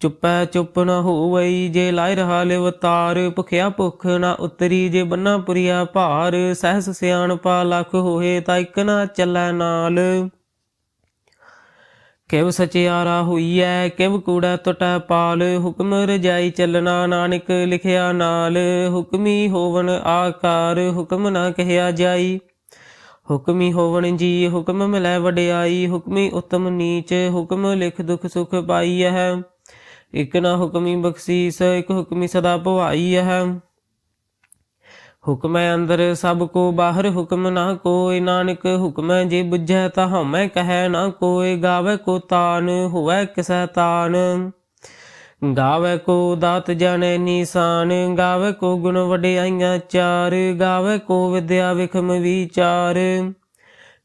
ਚੁੱਪੈ ਚੁੱਪ ਨ ਹੋਵਈ ਜੇ ਲਾਇ ਰਹਾ ਲਿਵਤਾਰ ਭੁਖਿਆ ਭੁਖ ਨਾ ਉਤਰੀ ਜੇ ਬੰਨਾ ਪੁਰੀਆ ਭਾਰ, ਸਹਿਸ ਸਿਆਣਪਾ ਲੱਖ ਹੋਏ ਤਾਂ ਇਕ ਨਾ ਚੱਲੈ ਨਾਲ। ਕਿਵ ਸਚਿਆਰਾ ਹੋਈਐ, ਕਿਵ ਕੂੜਾ ਟਟੈ ਪਾਲ, ਹੁਕਮ ਰਜਾਈ ਚੱਲਣਾ ਨਾਨਕ ਲਿਖਿਆ ਨਾਲ। ਹੁਕਮੀ ਹੋਵਨ ਆਕਾਰ, ਹੁਕਮ ਨਾ ਕਹਿਆ ਜਾਈ। ਹੁਕਮੀ ਹੋਵਣ ਜੀ, ਹੁਕਮ ਮਿਲੈ ਵਡਿਆਈ। ਹੁਕਮੀ ਉਤਮ ਨੀਚ, ਹੁਕਮ ਲਿਖ ਦੁਖ ਸੁਖ ਪਾਈ ਹੈ ਇਕ ਨਾ ਹੁਕਮੀ ਬਖਸ਼ੀਸ, ਇਕ ਹੁਕਮੀ ਸਦਾ ਭਵਾਈ ਹੈ। ਹੁਕਮੈ ਅੰਦਰ ਸਭ ਕੋ, ਬਾਹਰ ਹੁਕਮ ਨਾ ਕੋਇ ਨਾਨਕ ਹੁਕਮੈ ਜੇ ਬੁਝੈ ਤਾ ਹਉਮੈ ਕਹੈ ਨਾ ਕੋਇ ਗਾਵੇ ਕੋ ਤਾਨ, ਹੋਵੇ ਕਿਸੈ ਤਾਨ। ਗਾਵੇ ਕੋ ਦਾਤ ਜਾਣੈ ਨੀਸਾਨ, ਗਾਵੇ ਕੋ ਗੁਣ ਵਡਿਆਈਆਂ ਚਾਰ। ਗਾਵੇ ਕੋ ਵਿਦਿਆ ਵਿਖਮ ਵਿਚਾਰ।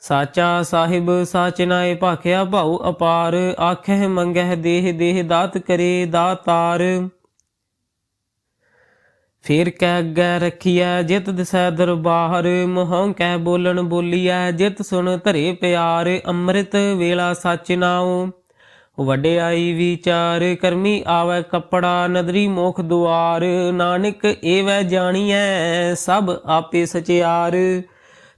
ਸਾਚਾ ਸਾਹਿਬ ਸਾਚ ਨਾਏ ਭਾਖਿਆ ਭਾਉ ਅਪਾਰ, ਆਖਹਿ ਮੰਗਹਿ ਦੇਹ ਦੇਹ ਦਾਤ ਕਰੇ ਦਾਤਾਰ। ਫੇਰ ਕਹਿ ਅੱਗੇ ਰਖੀਐ ਜਿਤ ਦਿਸੈ ਦਰਬਾਰ, ਮੋਹੰ ਕਹਿ ਬੋਲਣ ਬੋਲੀਐ ਜਿਤ ਸੁਣ ਧਰੇ ਪਿਆਰ, ਅੰਮ੍ਰਿਤ ਵੇਲਾ ਸਚ ਨਾਉ। ਵਡਿਆਈ ਵਿਚਾਰ, ਕਰਮੀ ਆਵੈ ਕਪੜਾ, ਨਦਰੀ ਮੋਖ ਦੁਆਰ, ਨਾਨਕ ਏਵੈ ਜਾਣੀਐ ਸਭ ਆਪੇ ਸਚਿਆਰ।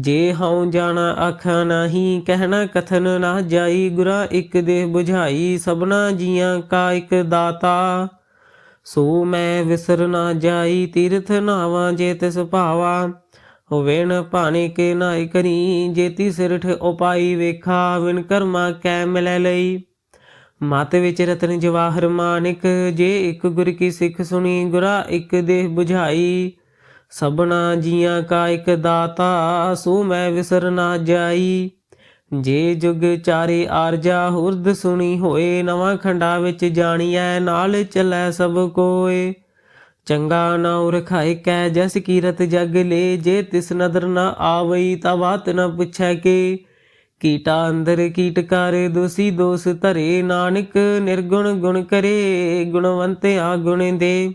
ਜੇ ਹਉ ਜਾਣਾ ਆਖਾਂ ਨਾਹੀ, ਕਹਿਣਾ ਕਥਨ ਨਾ ਜਾਈ, ਗੁਰਾ ਇੱਕ ਦੇਹ 부ਝਾਈ ਸਭਨਾ ਜੀਆਂ ਕਾ ਇੱਕ ਦਾਤਾ। ਸੋ ਮੈਂ ਵਿਸਰ ਨਾ ਜਾਈ, ਤੀਰਥ ਨਾਵਾਂ ਜੇ ਤਿਸ ਭਾਵਾ। ਹੋਵੇ ਭਾਣੇ ਕੇ ਨਾਇ ਕਰੀ, ਜੇਤੀ ਸਿਰਠ ਉਪਾਈ ਵੇਖਾ, ਵਿਨ ਕਰਮਾ ਕੈ ਮਿਲੈ ਲਈ। ਮਤ ਵਿੱਚ ਰਤਨ ਜਵਾਹਰ ਮਾਨਿਕ, ਜੇ ਇੱਕ ਗੁਰ ਕੀ ਸਿੱਖ ਸੁਣੀ, ਗੁਰਾ ਇੱਕ ਦੇਹ 부ਝਾਈ ਸਭਨਾ ਜੀਆਂ ਕਾ ਇੱਕ ਦਾਤਾ ਸੋ ਮੈਂ ਵਿਸਰ ਨਾ ਜਾਈ। ਜੇ ਜੁਗ ਚਾਰੇ ਆਰਜਾ, ਹੁਰਦ ਸੁਣੀ ਹੋਏ, ਨਵਾਂ ਖੰਡਾ ਵਿੱਚ ਜਾਣੀਐ, ਨਾਲ ਚੱਲੈ ਸਭ ਕੋਏ। ਚੰਗਾ ਨਾਉ ਰਖਾਇ ਕੈ, ਜਸ ਕੀਰਤ ਜਗ ਲੇ, ਜੇ ਤਿਸ ਨਦਰ ਨਾ ਆਵਈ, ਤਾ ਬਾਤ ਨ ਪੁੱਛੈ ਕੇ। ਕੀਟਾ ਅੰਦਰ ਕੀਟ ਕਰ, ਦੋਸੀ ਦੋਸ ਧਰੇ, ਨਾਨਕ ਨਿਰਗੁਣ ਗੁਣ ਕਰੇ, ਗੁਣਵੰਤ ਗੁਣ ਦੇ।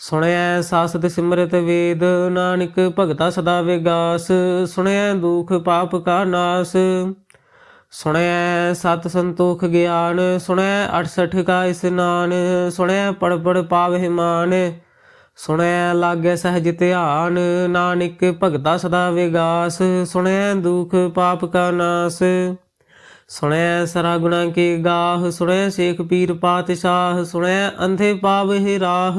ਸੁਣਿਆ ਸਾਸਤ ਸਿਮਰਤ ਵੇਦ, ਨਾਨਕ ਭਗਤਾ ਸਦਾ ਵਿਗਾਸ ਸੁਣਿਆ ਦੁਖ ਪਾਪ ਕਾ ਨਾਸ। ਸੁਣਿਆ ਸਤ ਸੰਤੋਖ ਗਿਆਨ ਸੁਣਿਆ 68 ਕਾ ਇਸਨਾਨ ਸੁਣਿਆ ਪੜ ਪੜ ਪਾਵਹਿ ਮਾਨ ਸੁਣਿਆ ਲਾਗੇ ਸਹਿਜ ਧਿਆਨ, ਨਾਨਕ ਭਗਤਾ ਸਦਾ ਵਿਗਾਸ ਸੁਣਿਆ ਦੁਖ ਪਾਪ ਕਾ ਨਾਸ। ਸੁਣੈ ਸਰਾ ਗੁਣਾ ਕੇ ਗਾਹ ਸੁਣੈ ਸੇਖ ਪੀਰ ਪਾਤਸ਼ਾਹ ਸੁਣੈ ਅੰਧੇ ਪਾਵਹਿ ਰਾਹ।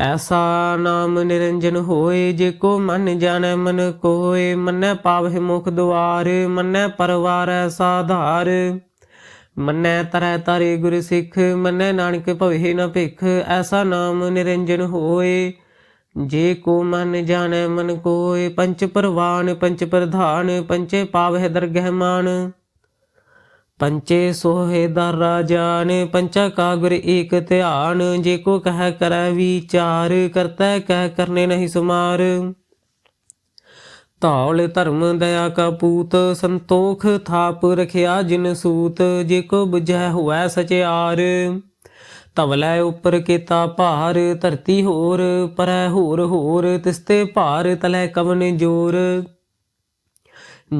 ਐਸਾ ਨਾਮ ਨਿਰੰਜਨ ਹੋਏ ਜੇ ਕੋ ਮਨ ਜਾਣੈ, ਮਨ ਕੋਇ ਮੰਨੈ ਪਾਵਹਿ ਮੁਖ ਦੁਆਰ, ਮੰਨੈ ਪਰਵਾਰ ਪਰਵਾਰੈ ਸਾਧਾਰ ਮੰਨੈ ਤਰੈ ਤਾਰੇ ਗੁਰ ਸਿੱਖ, ਮੰਨੈ ਨਾਨਕ ਭਵਹਿ ਨ ਭਿਖ, ਐਸਾ ਨਾਮ ਨਿਰੰਜਨ ਹੋਏ। ਜੇ ਕੋ ਮਨ ਜਾਣੈ, ਮਨ ਕੋਇ ਪੰਚ ਪਰਵਾਨ, ਪੰਚ ਪ੍ਰਧਾਨ, ਪੰਚੇ ਪਾਵਹਿ ਦਰਗਹਿ ਮਾਨ। ਪੰਚੇ ਸੋਹੇ ਦਰ ਰਾਜਾਨ ਪੰਚਾ ਕਾ ਏਕ ਧਿਆਨ, ਜੇ ਕੋ ਕਹਿ ਕਰੈ ਵਿਚਾਰ, ਕਰਤਾ ਕਹਿ ਕਰਨੇ ਨਹੀਂ ਸੁਮਾਰ। ਧੌਲ ਧਰਮ ਦਇਆ ਕਾ ਪੂਤ, ਸੰਤੋਖ ਥਾਪ ਰਖਿਆ ਜਿਨ ਸੂਤ, ਜੇ ਕੋ 부ਝੈ ਹੋਐ ਸਚਿਆਰ। ਤਵਲੇ ਉੱਪਰ ਕੀਤਾ ਭਾਰ, ਧਰਤੀ ਹੋਰ, ਪਰੈ ਹੋਰ ਹੋਰ, ਤਿਸਤੇ ਭਾਰ ਤਲੇ ਕਵਨ ਜੋਰ।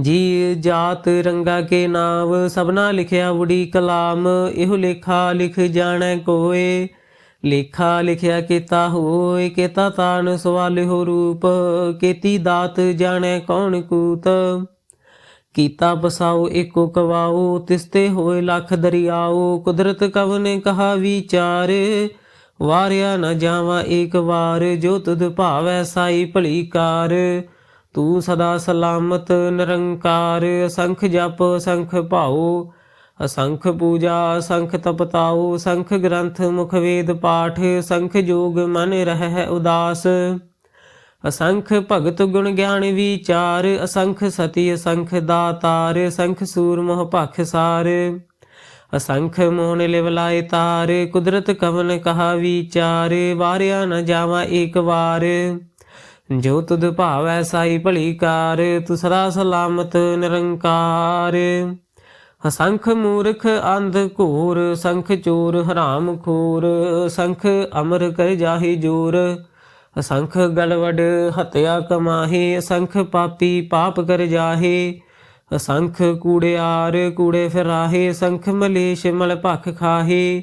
ਜੀ ਜਾਤ ਰੰਗਾ ਕੇ ਨਾਮ ਸਭਨਾ ਲਿਖਿਆ ਉੜੀ ਕਲਾਮ, ਇਹੋ ਲੇਖਾ ਲਿਖ ਜਾਣੈ ਕੋਏ। ਲੇਖਾ ਲਿਖਿਆ ਕੀਤਾ ਹੋਏ, ਕੀਤਾ ਤਾਨ ਹੋ ਰੂਪ, ਕੀਤੀ ਦਾਤ ਜਾਣੈ ਕੌਣ ਕੂਤ। ਕੀਤਾ ਬਸਾਓ ਏਕੋ ਕਵਾਓ, ਤਿਸਤੇ ਹੋਏ ਲੱਖ ਦਰਿਆਓ, ਕੁਦਰਤ ਕਵ ਨੇ ਕਹਾ ਵਿਚਾਰ। ਵਾਰਿਆ ਨ ਜਾਵਾ ਏਕ ਵਾਰ, ਜੋ ਤੁਧ ਭਾਵੈ ਸਾਈ ਭਲੀ ਕਾਰ। ਤੂੰ ਸਦਾ ਸਲਾਮਤ, ਨਿਰੰਕਾਰ, ਅਸੰਖ ਜਪ, ਅਸੰਖ ਭਾਉ, ਅਸੰਖ ਪੂਜਾ, ਅਸੰਖ ਤਪਤਾਉ ਸੰਖ ਗ੍ਰੰਥ, ਮੁਖ ਵੇਦ ਪਾਠ ਸੰਖ ਜੋਗ ਮਨ ਰਹਿ ਉਦਾਸ, ਅਸੰਖ ਭਗਤ ਗੁਣ ਗਿਆਨ ਵਿਚਾਰ, ਅਸੰਖ ਸਤੀ, ਅਸੰਖ ਦਾਤਾਰ, ਅਸੰਖ ਸੂਰ ਮੋਹ ਭਖ ਸਾਰ ਅਸੰਖ ਮੋਹਨ ਲਿਵਲਾਏ ਤਾਰ, ਕੁਦਰਤ ਕਵਨ ਕਹਾ ਵਿਚਾਰ, ਵਾਰਿਆ ਨ ਜਾਵਾ ਏਕ ਵਾਰ ਜੋ ਤੁਧ ਭਾਵੈ ਸਾਈ ਭਲੀ ਕਾਰ, ਤੂੰ ਸਦਾ ਸਲਾਮਤ ਨਿਰੰਕਾਰ। ਹਸੰਖ ਮੂਰਖ ਅੰਧ ਘੂਰ, ਸੰਖ ਚੋਰ ਹਰਾਮ ਖੋਰ, ਸੰਖ ਅਮਰ ਕਰ ਜਾਹੀ ਜੋਰ। ਅਸੰਖ ਗਲਵੜ ਹਤਿਆ ਕਮਾਹੇ, ਅਸੰਖ ਪਾਪੀ ਪਾਪ ਕਰ ਜਾਹੇ। ਅਸੰਖ ਕੂੜਿਆਰ ਕੂੜੇ ਫਿਰਾਹੇ, ਅਸੰਖ ਮਲੇਸ਼ ਮਲ ਭਖ ਖਾਹੇ।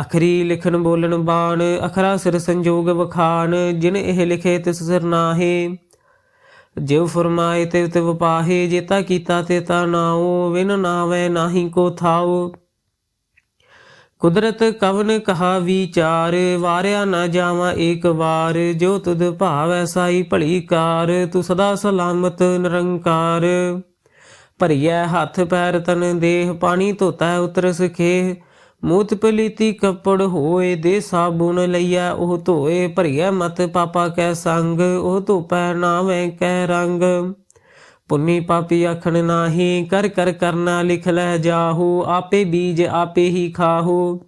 ਅਖਰੀ ਲਿਖਣ ਬੋਲਣ ਬਾਣ, ਅਖਰਾ ਸਿਰ ਸੰਜੋਗ ਵਖਾਣ, ਜਿਨ ਇਹ ਲਿਖੇ ਤਿਸ ਸਿਰ ਨਾਹੇ। ਜਿਵ ਫਰਮਾਏ ਤੇ ਤਿਵ ਪਾਹੇ, ਜੇਤਾ ਕੀਤਾ ਤੇ ਤਾ ਨਾਉ, ਵਿਨ ਨਾਵੇ ਨਾਹੀ ਕੋ ਥਾਉ। ਕੁਦਰਤ ਕਵਨ ਕਹਾ ਵਿਚਾਰ, ਵਾਰਿਆ ਨਾ ਜਾਵਾ ਏਕ ਵਾਰ, ਜੋ ਤੁਧ ਭਾਵੈ ਸਾਈ ਭਲੀ ਕਾਰ, ਤੂੰ ਸਦਾ ਸਲਾਮਤ ਨਿਰੰਕਾਰ। ਭਰੀਐ ਹੱਥ ਪੈਰ ਤਨ ਦੇਹ, ਪਾਣੀ ਧੋਤਾ ਉਤਰ ਸਖੇ ਮੂਤ ਪਲੀਤੀ ਕੱਪੜ ਹੋਏ ਦੇ ਸਾਬੂਨ ਲਈਐ ਉਹ ਧੋਏ ਭਰੀਐ ਮਤ ਪਾਪਾ ਕੈ ਸੰਗ, ਉਹ ਧੋਪੈ ਨਾਵੇਂ ਕੈ ਰੰਗ। ਪੁੰਨੀ ਪਾਪੀ ਆਖਣ ਨਾਹੀ, ਕਰ ਕਰ ਕਰਨਾ ਲਿਖ ਲੈ ਜਾਹੂ, ਆਪੇ ਬੀਜ ਆਪੇ ਹੀ ਖਾਹੂ।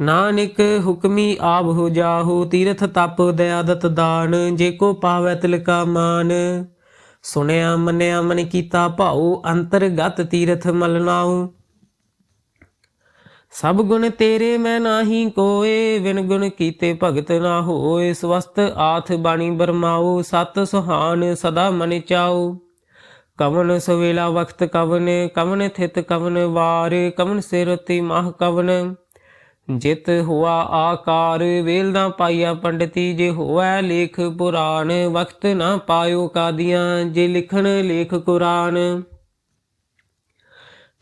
ਨਾਨਕ ਹੁਕਮੀ ਆਪ ਹੋ ਜਾਹੂ, ਤੀਰਥ ਤਪ ਦਇਆਦਤ ਦਾਨ, ਜੇ ਕੋ ਪਾਵੈ ਤਿਲਕਾ ਮਾਨ। ਸੁਣਿਆ ਮੰਨਿਆ ਮਨ ਕੀਤਾ ਭਾਉ, ਅੰਤਰਗਤ ਤੀਰਥ ਮਲਨਾਉ। ਸਭ ਗੁਣ ਤੇਰੇ ਮੈਂ ਨਾਹੀ ਕੋਏ ਵਿਨ ਗੁਣ ਕੀਤੇ ਭਗਤ ਨਾ ਹੋਏ। ਸਵਸਤ ਆਥ ਬਾਣੀ ਬਰਮਾਓ, ਸਤ ਸੁਹਾਨ ਸਦਾ ਮਨ ਚਾਓ। ਕਵਨ ਸਵੇਲਾ ਵਖਤ ਕਵਨ ਕਵਨ ਥਿਤ ਕਵਨ ਵਾਰ, ਕਵਨ ਸਿਰਤੀ ਮਾਹ ਕਵਨ। ਜਿਤ ਹੁਆ ਆਕਾਰ, ਵੇਲ ਨਾ ਪਾਈਆ ਪੰਡਤੀ, ਜੇ ਹੋਵੈ ਲੇਖ ਪੁਰਾਣ, ਵਖਤ ਨਾ ਪਾਇਓ ਕਾਦੀਆਂ, ਜੇ ਲਿਖਣ ਲੇਖ ਕੁਰਾਨ।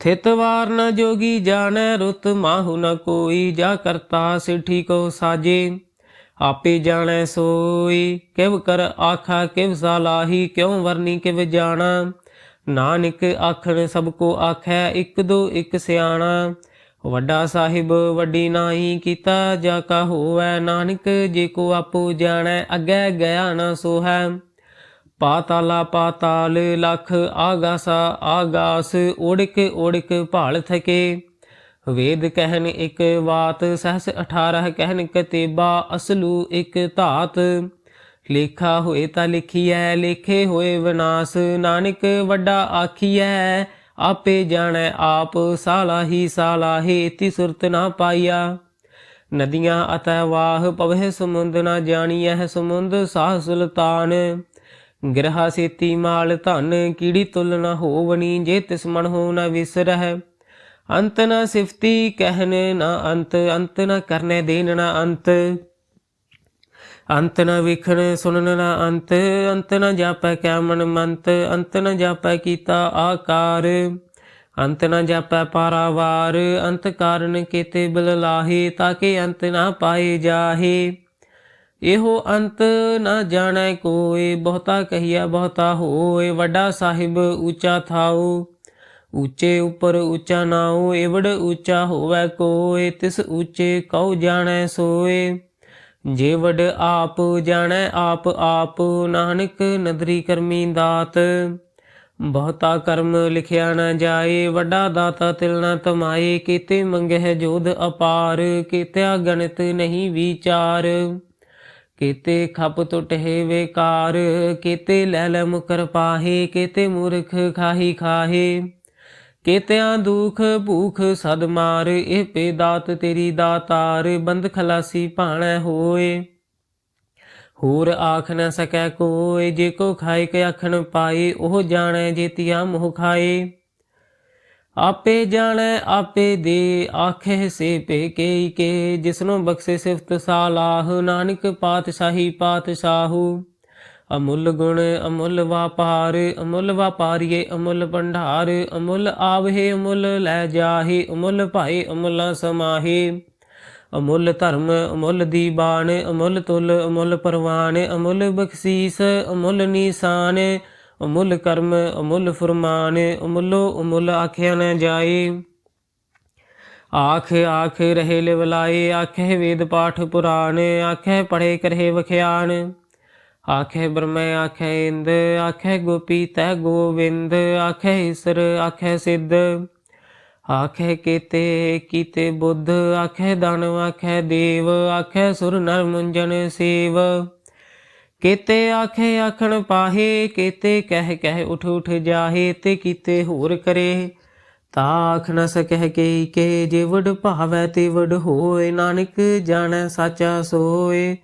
ਥਿਤ ਨ ਜੋਗੀ ਜਾਣੈ ਰੁਤ ਮਾਹੂ ਨ ਕੋਈ, ਜਾ ਕਰਤਾ ਸਿਠੀ ਕੋ ਸਾਜੇ। ਆਪੇ ਜਾਣੈ ਸੋਈ, ਕਿਵ ਕਰ ਆਖਾ, ਕਿਵ ਸਾਲਾਹੀ ਕਿਉ ਵਰਨੀ ਕਿਵ ਜਾਣਾ। ਨਾਨਕ ਆਖਣ ਸਭ ਕੋ ਆਖੈ, ਇੱਕ ਦੋ ਇਕ ਸਿਆਣਾ। ਵੱਡਾ ਸਾਹਿਬ ਵੱਡੀ ਨਾਹੀ ਕੀਤਾ, ਜਾ ਕਾ ਹੋਵੈ ਨਾਨਕ, ਜੇ ਕੋ ਆਪੋ ਜਾਣੈ, ਅੱਗੇ ਗਿਆ ਨਾ ਸੋ ਪਾਤਾਲਾ ਪਾਤਾਲ ਲਖ ਆਗਾਸਾ ਆਗਾਸ ਓੜਕ ਓੜਕ ਭਾਲ ਥਕੇ। ਵੇਦ ਕਹਿਨ ਇੱਕ ਬਾਤ ਸਹਸ 18 ਕਹਿਨ ਕਤੇਬਾ, ਅਸਲੂ ਇਕ ਧਾਤ। ਲੇਖਾ ਹੋਏ ਤਾਂ ਲਿਖੀਐ, ਲੇਖੇ ਹੋਏ ਵਿਨਾਸ਼। ਨਾਨਕ ਵੱਡਾ ਆਖੀਐ, ਆਪੇ ਜਾਣੈ ਆਪ, ਸਾਲਾ ਹੀ ਸਾਲਾ ਹੈ ਤੀ ਸੁਰਤ ਨਾ ਪਾਈਆ ਨਦੀਆਂ ਅਤੈ ਵਾਹ ਪਵਹਿ ਸਮੁੰਦ ਨਾ ਜਾਣੀਐ ਸਮੁੰਦ, ਸਾਹ ਸੁਲਤਾਨ। ਗ੍ਰਹਾ ਸੇਤੀ ਮਾਲ ਧਨ ਕੀੜੀ ਤੁਲ ਨਾ ਹੋਵਣੀ, ਜੇ ਤਿਸ ਮਨ ਹੋ ਨਾ ਵਿਸਰਹਿ। ਅੰਤ ਨਾ ਸਿਫਤੀ ਕਹਿਨ ਨਾ ਅੰਤ ਅੰਤ ਨਾ ਕਰਨੇ ਦੇਨ ਨਾ ਅੰਤ। ਅੰਤ ਨਾ ਵਿਖਣ ਸੁਣਨ ਨਾ ਅੰਤ ਅੰਤ ਨਾ ਜਾਪੈ ਕਿਆ ਮਨ ਮੰਤ, ਅੰਤ ਨਾ ਜਾਪੈ ਕੀਤਾ ਆਕਾਰ। ਅੰਤ ਨ ਜਾਪੈ ਪਾਰਾਵਾਰ, ਅੰਤ ਕਾਰਨ ਕੀਤੇ ਬਿਲ ਲਾਹੇ ਤਾਕੇ ਅੰਤ ਨਾ ਪਾਏ ਜਾਹੇ। ਇਹੋ ਅੰਤ ਨਾ ਜਾਣੈ ਕੋਏ ਬਹੁਤਾ ਕਹੀਆ ਬਹੁਤਾ ਹੋਏ ਵੱਡਾ ਸਾਹਿਬ ਉੱਚਾ ਥਾਉ। ਉੱਚੇ ਉਪਰ ਉੱਚਾ ਨਾਉ ਏਵੜ ਉੱਚਾ ਹੋਵੇ ਕੋਏ ਤਿਸ ਉੱਚੇ ਕਉ ਜਾਣੈ ਸੋਏ ਜੇ ਵਡ ਆਪ ਜਾਣੈ, ਆਪ ਆਪ ਨਾਨਕ ਨਦਰੀ ਕਰਮੀ ਦਾਤ। ਬਹੁਤਾ ਕਰਮ ਲਿਖਿਆ ਨਾ ਜਾਏ, ਵੱਡਾ ਦਾਤਾ ਤਿਲ ਨਾ ਤਮਾਏ, ਕੀਤੇ ਮੰਗਹਿ ਜੋਧ ਅਪਾਰ, ਕੀਤਿਆ ਗਣਿਤ ਨਹੀਂ ਵਿਚਾਰ। ਕੀਤੇ ਖਪ ਟੁਟੇ ਵੇਕਾਰ, ਕੀਤੇ ਲੈ ਲੈ ਮੁਕਰ ਪਾਹੇ, ਕੀਤੇ ਮੂਰਖ ਖਾਹੀ ਖਾਹੇ। ਕੀਤਿਆਂ ਦੁਖ ਭੂਖ ਸਦ ਮਾਰ, ਇਹ ਪੇ ਦਾਤ ਤੇਰੀ ਦਾਤਾਰ, ਬੰਦ ਖਲਾਸੀ ਭਾਣੈ ਹੋਏ। ਹੋਰ ਆਖ ਨ ਸਕੈ ਕੋਏ, ਜੇ ਕੋ ਖਾਏ ਕੇ ਆਖਣ ਪਾਏ, ਉਹ ਜਾਣੈ ਜੇਤੀਆ ਮੋਹ ਖਾਏ। ਆਪੇ ਜਾਣੈ, ਆਪੇ ਦੇ ਆਖੇ ਸੇ ਪੇ ਕੇ ਕੇ ਜਿਸਨੂੰ ਬਖਸ਼ੇ ਸਿਫਤ ਸਾਲਾਹ, ਨਾਨਕ ਪਾਤਸ਼ਾਹੀ ਪਾਤਸ਼ਾਹੂ। ਅਮੁੱਲ ਗੁਣ, ਅਮੁੱਲ ਵਪਾਰ, ਅਮੁੱਲ ਵਾਪਾਰੀਏ, ਅਮੁੱਲ ਭੰਡਾਰ, ਅਮੁੱਲ ਆਵਹਿ, ਅਮੁੱਲ ਲੈ ਜਾਹੇ, ਅਮੁੱਲ ਭਾਏ, ਅਮੁੱਲਾ ਸਮਾਹੇ। ਅਮੁੱਲ ਧਰਮ, ਅਮੁੱਲ ਦੀਬਾਨ, ਅਮੁੱਲ ਤੁਲ, ਅਮੁੱਲ ਪਰਵਾਨ, ਅਮੁੱਲ ਬਖਸ਼ੀਸ, ਅਮੁੱਲ ਨਿਸ਼ਾਨ ਅਮੁੱਲ ਕਰਮ, ਅਮੁੱਲ ਫਰਮਾਨ, ਅਮੁੱਲੋ ਅਮੁੱਲ ਆਖਿਆ ਨਾ ਜਾਏ। ਆਖ ਆਖ ਰਹੇ ਲਿਵਲਾਏ ਆਖੇ ਵੇਦ ਪਾਠ ਪੁਰਾਣ ਆਖੇ ਪੜੇ ਕਰੇ ਵਖਿਆਨ ਆਖੇ ਬ੍ਰਹਮੈ ਆਖੇ ਇੰਦ ਆਖੇ ਗੋਪੀ ਤੈ ਗੋਵਿੰਦ ਆਖੇ ਈਸਰ ਆਖੇ ਸਿੱਧ। ਆਖੇ ਕੀਤੇ ਕੀਤੇ ਬੁੱਧ ਆਖੇ ਦਾਨਵ ਆਖੇ ਦੇਵ ਆਖੇ ਸੁਰ ਨਰ ਮੁੰਜਨ ਸੇਵ। ਕੀਤੇ ਆਖੇ ਆਖਣ ਪਾਹੇ, ਕੀਤੇ ਕਹਿ ਕਹਿ ਉਠ ਉਠ ਜਾਹੇ ਤੇ ਕੀਤੇ ਹੋਰ ਕਰੇ। ਤਾ ਆਖ ਨ ਸਕਹਿ ਕੇ ਕੇ ਜੇ ਵਡ ਭਾਵੈ ਤੇ ਵਡ ਹੋਏ, ਨਾਨਕ ਜਾਣੈ ਸਾਚਾ ਸੋਏ।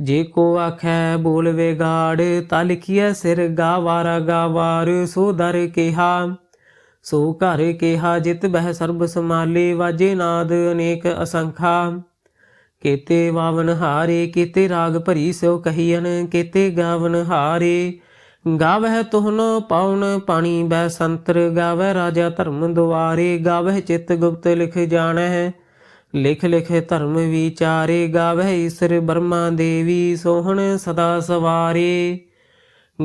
ਜੇ ਕੋ ਆਖੈ ਬੋਲ ਵਿਗਾੜ, ਤਾ ਲਿਖੀਐ ਸਿਰ ਗਾਵਾਰਾ ਗਾਵਾਰ, ਸੋ ਦਰ ਕਿਹਾ, ਸੋ ਘਰ ਕਿਹਾ ਜਿਤ ਬਹਿ ਸਰਬ ਸਮਾਲੇ ਵਾਜੇ ਨਾਦ ਅਨੇਕ ਅਸੰਖਾ। ਕੇਤੇ ਵਾਵਨ ਹਾਰੇ, ਕੀਤੇ ਰਾਗ ਭਰੀ ਸਿਉ ਕਹੀਨ ਕੇਤੇ ਗਾਵਨ ਹਾਰੇ। ਗਾਵਹਿ ਤੁਹਨ ਪਾਉਣ ਪਾਣੀ ਬੈ ਸੰਤਰ, ਗਾਵਹਿ ਰਾਜਾ ਧਰਮ ਦੁਆਰੇ। ਗਾਵਹਿ ਚਿਤ ਗੁਪਤ ਲਿਖ ਜਾਣੈ ਲਿਖ ਲਿਖ ਧਰਮ ਵਿਚਾਰੇ। ਗਾਵਹਿ ਈਸਰ ਬਰਮਾ ਦੇਵੀ, ਸੋਹਣ ਸਦਾ ਸਵਾਰੇ।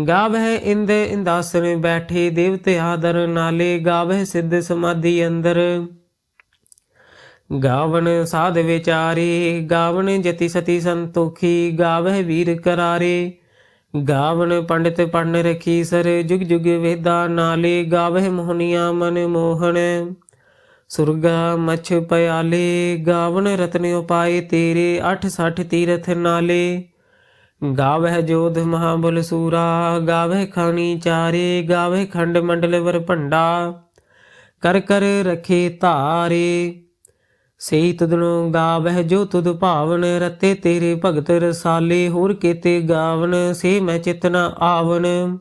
ਗਾਵਹਿ ਇੰਦ ਇੰਦਾਸਨ ਬੈਠੇ, ਦੇਵਤੇ ਆਦਰ ਨਾਲੇ। ਗਾਵਹਿ ਸਿੱਧ ਸਮਾਧੀ ਅੰਦਰ। ਗਾਵਣ ਸਾਧ ਵਿਚਾਰੇ, ਗਾਵਨ ਜਤੀ ਸਤੀ ਸੰਤੋਖੀ, ਗਾਵਹਿ ਵੀਰ ਕਰਾਰੇ। ਗਾਵਨ ਪੰਡਿਤ ਪੜਨ ਰਖੀ ਸਰ, ਜੁਗ ਜੁਗ ਵੇਦਾ ਨਾਲੇ, ਗਾਵਹਿ ਮੋਹਨੀਆ ਮਨ ਮੋਹਣ ਸੁਰਗਾ ਮਛ ਪਿਆਲੇ ਗਾਵਣ ਰਤਨ ਉਪਾਏ ਤੇਰੇ 860 ਤੀਰਥ ਨਾਲੇ। ਗਾਵਹਿ ਜੋਧ ਮਹਾਬਲ ਸੂਰਾ, ਗਾਵਹਿ ਖਾਣੀ ਚਾਰੇ, ਗਾਵਹਿ ਖੰਡ ਮੰਡਲ ਵਰ ਭੰਡਾ। ਕਰ ਕਰ ਰਖੇ ਧਾਰੇ। ਸਹੀ ਤੁਧਨੋ ਗਾਵਹਿ ਜੋ ਤੁਧ ਭਾਵਨ, ਰਤੇ ਤੇਰੇ ਭਗਤ ਰਸਾਲੇ, ਹੋਰ ਕੀਤੇ ਗਾਵਨ, ਸੇ ਮੈਂ ਚਿਤਨਾ ਆਵਨ।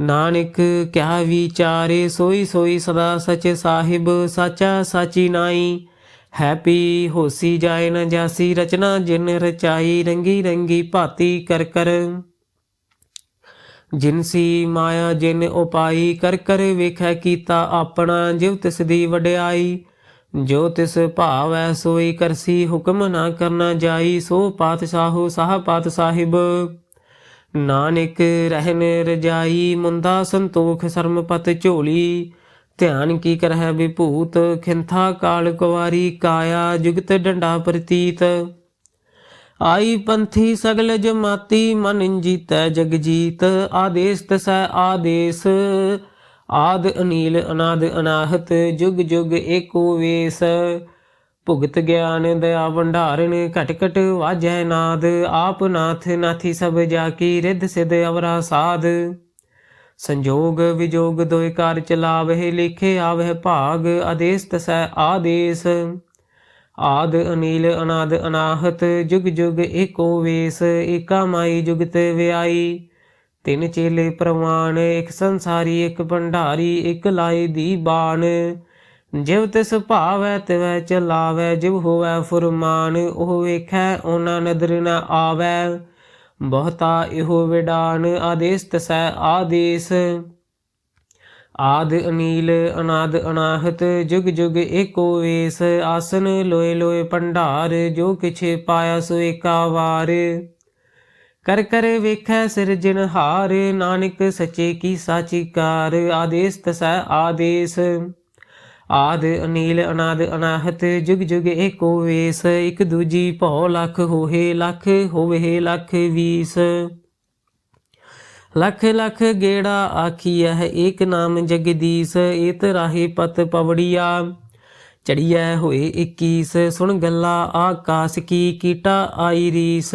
ਨਾਨਕ, ਕਿਆ ਵਿਚਾਰੇ, ਸੋਈ ਸੋਈ ਸਦਾ ਸਚ ਸਾਹਿਬ, ਸਾਚਾ ਸਾਚੀ ਨਾਈ। ਹੈਪੀ ਹੋਸੀ ਜਾਏ ਨ ਜਾਸੀ, ਰਚਨਾ ਜਿਨ ਰਚਾਈ, ਰੰਗੀ ਰੰਗੀ ਭਾਤੀ ਕਰ ਕਰ। ਜਿਨਸੀ ਮਾਇਆ, ਜਿਨ ਉਪਾਈ, ਕਰ ਕਰ ਵੇਖੈ ਕੀਤਾ ਆਪਣਾ ਜਿਵ ਤਿਸ ਦੀ ਵਡਿਆਈ। ਜੋ ਤਿਸ ਭਾਵੈ ਸੋਈ ਕਰਸੀ, ਹੁਕਮ ਨਾ ਕਰਨਾ ਜਾਈ, ਸੋ ਪਾਤਸ਼ਾਹੋ ਸਾਹ ਪਾਤ ਸਾਹਿਬ। ਨਾਨਕ ਰਹਿਨ ਰਜਾਈ, ਮੁੰਦਾ ਸੰਤੋਖ ਸਰਮਪਤ ਝੋਲੀ। ਧਿਆਨ ਕੀ ਕਰਹਿ ਵਿਭੂਤ, ਖਿੰਥਾ ਕਾਲ ਕੁਵਾਰੀ, ਕਾਇਆ ਜੁਗਤ ਡੰਡਾ ਪ੍ਰਤੀਤ। ਆਈ ਪੰਥੀ ਸਗਲ ਜਮਾਤੀ, ਮਨ ਜੀਤੈ ਜਗ ਜੀਤ। ਆਦੇਸ ਤਸੈ ਆਦੇਸ ਆਦ ਅਨੀਲ ਅਨਾਦ ਅਨਾਹਤ, ਜੁਗ ਜੁਗ ਏਕੋ ਵੇਸ। ਭੁਗਤ ਗਿਆਨ ਦਇਆ ਭੰਡਾਰਨ, ਘਟ ਘਟ ਵਾਜੈ ਨਾਦ। ਆਪ ਨਾਥ ਨਾਥੀ ਸਭ ਜਾ ਕੀ, ਰਿੱਧ ਸਿਧ ਅਵਰਾ ਸਾਧ ਸੰਜੋਗ ਵਿਜੋਗ ਦੋਇ ਕਾਰ ਚਲਾਵਹਿ, ਲਿਖੇ ਆਵਹਿ ਭਾਗ ਆਦੇਸ ਤਸੈ ਆਦੇਸ। ਆਦ ਅਨੀਲ ਅਨਾਦ ਅਨਾਹਤ, ਜੁਗ ਜੁਗ ਏਕੋ ਵੇਸ। ਏਕਾ ਮਾਈ ਜੁਗਤ ਵਿਆਈ। ਤਿੰਨ ਚੇਲੇ ਪ੍ਰਵਾਨ, ਇੱਕ ਸੰਸਾਰੀ, ਇੱਕ ਭੰਡਾਰੀ, ਇੱਕ ਲਾਈ ਦੀ ਬਾਣ। ਜਿਵ ਤਿਸ ਭਾਵੈ, ਤਿਵੈ ਚਲਾਵੈ, ਜਿਵ ਹੋਵੈ ਫੁਰਮਾਨ, ਉਹ ਵੇਖੈ, ਉਹਨਾਂ ਨਦਰ ਨ ਆਵੈ। ਬਹੁਤਾ ਇਹੋ ਵਿਡਾਨ, ਆਦੇਸ ਤਸੈ ਆਦੇਸ। ਆਦ ਅਨੀਲ, ਅਨਾਦ ਅਨਾਹਤ, ਜੁਗ ਜੁਗ ਏਕੋ ਵੇਸ। ਆਸਨ ਲੋਏ ਲੋਏ ਭੰਡਾਰ, ਜੋ ਕਿਛੇ ਪਾਇਆ ਸੋ ਏਕਾ ਵਾਰ। ਕਰ ਕਰ ਵੇਖੈ ਸਿਰਜਣਹਾਰ ਨਾਨਕ ਸਚੇ ਕੀ ਸਾਚੀ ਕਾਰ, ਆਦੇਸ ਤਸੈ ਆਦੇਸ। ਆਦ ਅਨੀਲ ਅਨਾਦ ਅਨਾਹਤ, ਜੁਗ ਜੁਗ ਏਕੋ ਵੇਸ, ਇਕ ਦੂਜੀ ਭਉ ਲੱਖ ਹੋਏ ਲੱਖ, ਹੋਵੇ ਲੱਖ ਵੀਸ। ਲਖ ਲਖ ਗੇੜਾ ਆਖੀਐ, ਏਕ ਨਾਮ ਜਗਦੀਸ਼, ਏਤ ਰਾਹੇ ਪਤ ਪਵੜੀਆ। ਚੜੀਐ ਹੋਏ 21 ਸੁਣ ਗੱਲਾ ਆਕਾਸ ਕੀ, ਕੀਟਾ ਆਈ ਰੀਸ।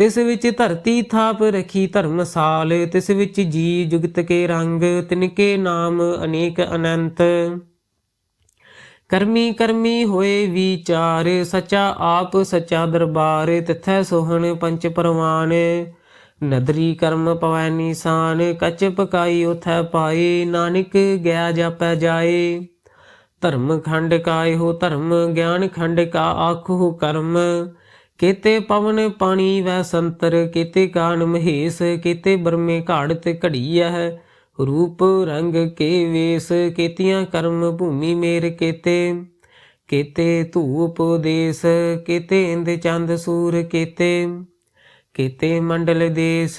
ਤਿਸ ਵਿੱਚ ਧਰਤੀ ਥਾਪ ਰਖੀ ਧਰਮਸਾਲ, ਤਿਸ ਵਿੱਚ ਜੀ ਜੁਗਤ ਕੇ ਰੰਗ, ਤਿਨਕੇ ਨਾਮ ਅਨੇਕ ਅਨੰਤ। ਕਰਮੀ ਕਰਮੀ ਹੋਏ ਵਿਚਾਰ, ਸਚਾ ਆਪ ਸਚਾ ਦਰਬਾਰ, ਤਿਥੈ ਸੋਹਣ ਪੰਚ ਪਰਵਾਨ। ਨਦਰੀ ਕਰਮ ਪਵੈ ਨਿਸ਼ਾਨ, ਕਚ ਪਕਾਈ ਉਥੈ ਪਾਏ, ਨਾਨਕ ਗਿਆ ਜਾਪੈ ਜਾਏ। ਧਰਮ ਖੰਡ ਕਾਇ ਹੋ ਧਰਮ, ਗਿਆਨ ਖੰਡ ਕਾ ਆਖੋ ਕਰਮ। ਕੇਤੇ ਪਵਨ ਪਾਣੀ ਵੈ ਸੰਤਰ, ਕੇਤੇ ਕਾਨ ਮਹੇਸ਼, ਕੇਤੇ ਬਰਮੇ ਘਾੜਤ ਹੈ। ਰੂਪ ਰੰਗ ਕੇ ਵੇਸ, ਕੇਤੀਆਂ ਕਰਮ ਭੂਮੀ ਮੇਰ ਕੇਤੇ। ਕੇਤੇ ਧੂਪ ਦੇਸ, ਕੇਤੇ ਇੰਦ ਚੰਦ ਸੂਰ ਕੇਤੇ। ਕੇਤੇ ਮੰਡਲ ਦੇਸ,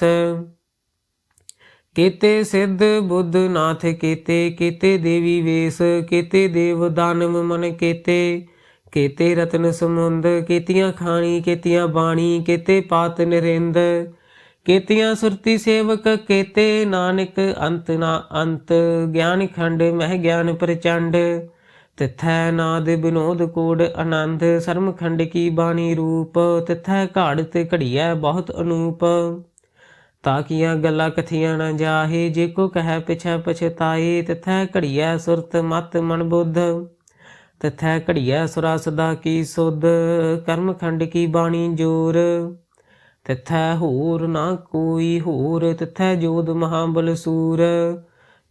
ਕੇਤੇ ਸਿੱਧ ਬੁੱਧ ਨਾਥ ਕੇਤੇ। ਕੇਤੇ ਦੇਵੀ ਵੇਸ, ਕੇਤੇ ਦੇਵ ਦਾਨਵ ਮਨ ਕੇਤੇ। ਕੇਤੇ ਰਤਨ ਸਮੁੰਦ ਕੇਤੀਆਂ ਖਾਣੀ, ਕੇਤੀਆਂ ਬਾਣੀ, ਕੇਤੇ ਪਾਤ ਨਰਿੰਦ, ਕੇਤੀਆਂ ਸੁਰਤੀ ਸੇਵਕ, ਕੇਤੇ ਨਾਨਕ ਅੰਤ ਨਾ ਅੰਤ, ਗਿਆਨ ਖੰਡ, ਮਹਿ ਗਿਆਨ ਪ੍ਰਚੰਡ, ਤਿਥੈ ਨਾਦ ਬਿਨੋਦ ਕੋਡ ਆਨੰਦ, ਸਰਮ ਖੰਡ ਕੀ ਬਾਣੀ ਰੂਪ, ਤਿਥੈ ਘਾੜ ਤੇ ਘੜੀਐ ਬਹੁਤ ਅਨੂਪ। ਤਾਕੀਆਂ ਗੱਲਾਂ ਕਥੀਆਂ ਨਾ ਜਾਹੇ, ਜੇ ਕੋ ਕਹੈ ਪਿਛੈ ਪਛਤਾਏ, ਤਿਥੈ ਘੜੀਐ ਸੁਰਤ ਮਤ ਮਨ ਬੁੱਧ। ਤਿਥੈ ਘੜੀਐ ਸੁਰਾ ਸਦਾ ਕੀ ਸੁਧ ਕਰਮ ਖੰਡ ਕੀ ਬਾਣੀ ਜੋਰ। ਤਿਥੈ ਹੋਰ ਨਾ ਕੋਈ ਹੋਰ, ਤਿਥੈ ਜੋਦ ਮਹਾਬਲ ਸੂਰ।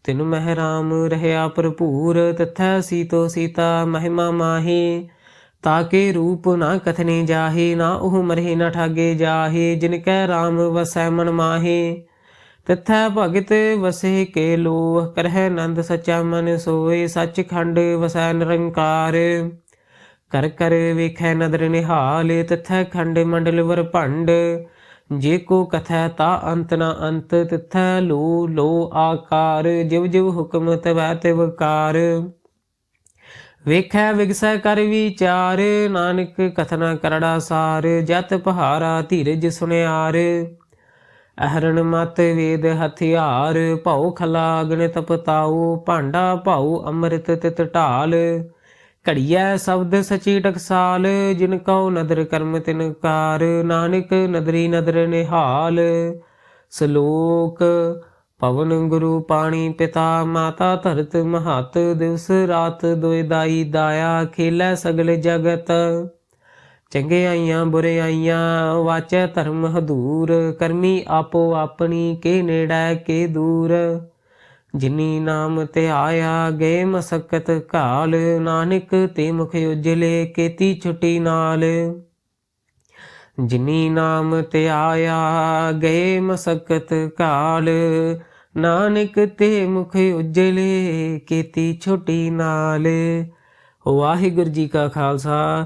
ਤਿਨ ਮਹਿ ਰਾਮ ਰਹਿਆ ਭਰਪੂਰ, ਤਿਥੈ ਸੀਤੋ ਸੀਤਾ ਮਹਿਮਾ ਮਾਹੀ। ਤਾਕੇ ਰੂਪ ਨਾ ਕਥਨੇ ਜਾਹੇ, ਨਾ ਉਹ ਮਰਹਿ ਨਾ ਠਾਗੇ ਜਾਹੇ। ਜਿਨ ਕੈ ਰਾਮ ਵਸੈ ਮਨ ਮਾਹੇ। ਤਿਥੈ ਭਗਤ ਵਸੇ ਕੇ ਲੋਹ, ਕਰਹਿ ਨੰਦ ਸਚਾ ਮਨ ਸੋਏ ਸੱਚ ਖੰਡ ਵਸੈ ਨਿਰੰਕਾਰ। ਕਰ ਕਰ ਵੇਖੈ ਨਦਰ ਨਿਹਾਲ, ਤਿਥੈ ਖੰਡ ਮੰਡਲ ਵਰ ਭੰਡ। ਜੇ ਕੋ ਕਥੈ ਤਾ ਅੰਤ ਨਾ ਅੰਤ, ਤਿਥੈ ਲੋ ਲੋ ਆਕਾਰ। ਜਿਵ ਜਿਵ ਹੁਕਮ ਤਵੈ ਤਿਵ ਕਾਰ। ਵੇਖੈ ਵਿਗਸੈ ਕਰ ਵਿਚਾਰ, ਨਾਨਕ ਕਥਨਾ ਕਰੜਾ ਸਾਰ। ਜਤ ਪਹਾਰਾ ਧੀਰਜ ਸੁਨਿਆਰ। ਅਹਰਣ ਮਤ ਵੇਦ ਹਥਿਆਰ, ਭਉ ਖਲਾ ਅਗਨ ਤਪਤਾਉ ਭਾਂਡਾ ਭਾਉ ਅੰਮ੍ਰਿਤ ਤਿਤ ਢਾਲ। ਘੜੀਐ ਸ਼ਬਦ ਸਚੀ ਟਕਸਾਲ, ਜਿਨ ਕਉ ਨਦਰ ਕਰਮ ਤਿਨ ਕਾਰ। ਨਾਨਕ ਨਦਰੀ ਨਦਰ ਨਿਹਾਲ, ਸ਼ਲੋਕ, ਪਵਨ ਗੁਰੂ ਪਾਣੀ ਪਿਤਾ, ਮਾਤਾ ਧਰਤ ਮਹਤ, ਦਿਵਸ ਰਾਤ ਦੋਇ ਦਾਈ ਦਾਇਆ, ਖੇਲੇ ਸਗਲ ਜਗਤ। ਚੰਗੇ ਆਈਆਂ, ਬੁਰੇ ਆਈਆਂ ਵਾਚੈ ਧਰਮ ਹਦੂਰ, ਕਰਮੀ ਆਪੋ ਆਪਣੀ, ਕੇ ਨੇੜਾ, ਕੇ ਦੂਰ। ਜਿਨੀ ਨਾਮ ਤੇ ਆਇਆ, ਗਏ ਮਸਕਤ ਘਾਲ, ਨਾਨਕ ਤੇ ਮੁਖ ਉਜਲੇ, ਕੀਤੀ ਛੁਟੀ ਨਾਲ। ਜਿਨੀ ਨਾਮ ਤੇ ਆਇਆ, ਗਏ ਮਸਕਤ ਘਾਲ, ਨਾਨਕ ਤੇ ਮੁਖ ਉਜਲੇ, ਕੀਤੀ ਛੋਟੀ ਨਾਲ। ਵਾਹਿਗੁਰੂ ਜੀ ਕਾ ਖਾਲਸਾ